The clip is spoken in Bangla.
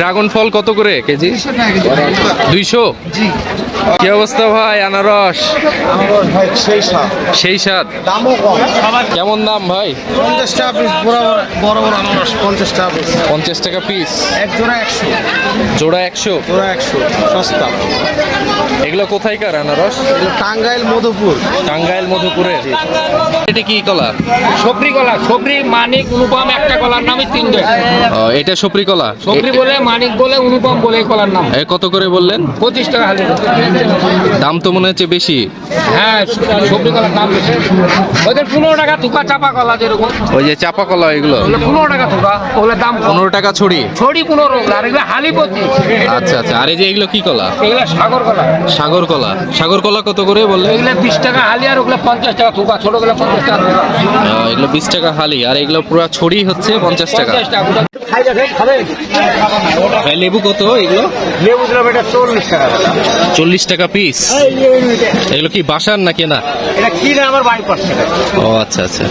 ড্রাগন ফল কত করে কেজি? দুইশো? কি অবস্থা ভাই আনারস? সেই স্বাদ। কেমন দাম ভাই? পঞ্চাশ টাকা পিস বড় বড় বড় বড় আনারস পঞ্চাশ টাকা পিস পঞ্চাশ টাকা পিস এক জোড়া একশো। জোড়া একশো? জোড়া একশো সস্তা। এগুলো কোথায়কার আনারস? টাঙ্গাইল মধুপুর। টাঙ্গাইল মধুপুরের। এটা কি কলা সবরি কলা সবরি মানিক অনুপম একটা কলার নামই তিনটে। এটা সপরি কলা? সবরি বলে মানিক বলে অনুপম বলে কলার নাম। এ কত করে বললেন? পঁচিশ টাকা হালি দাম তো মনে হচ্ছে বেশি। হ্যাঁ সবরি কলার দাম বেশি। ওদের পনেরো টাকা থুকা চাপা কলা যেরকম। ওই যে চাপা কলা এগুলো? পনেরো টাকা থুকা ওগুলো দাম পনেরো টাকা ছড়ি? ছড়ি পনেরো আর এগুলো হালি পঁচিশ। আচ্ছা আচ্ছা। আর এই যে এগুলো কি কলা? এগুলো সাগর কলা। সাগর কলা। সাগর কলা কত করে বললেন? এগুলো বিশ টাকা হালি আর ওগুলো পঞ্চাশ টাকা থুকা ছোটগুলো পঞ্চাশ টাকা এগুলো বিশ টাকা হালি। আর এগুলো পুরো ছড়ি হচ্ছে পঞ্চাশ টাকা। লেবু কত এগুলো? লেবু দিলাম এটা চল্লিশ টাকা। চল্লিশ টাকা পিস এগুলো কি বাসার না? কেনা এটা কিনে আমার বাড়ি পাঁচ টাকা ও আচ্ছা আচ্ছা।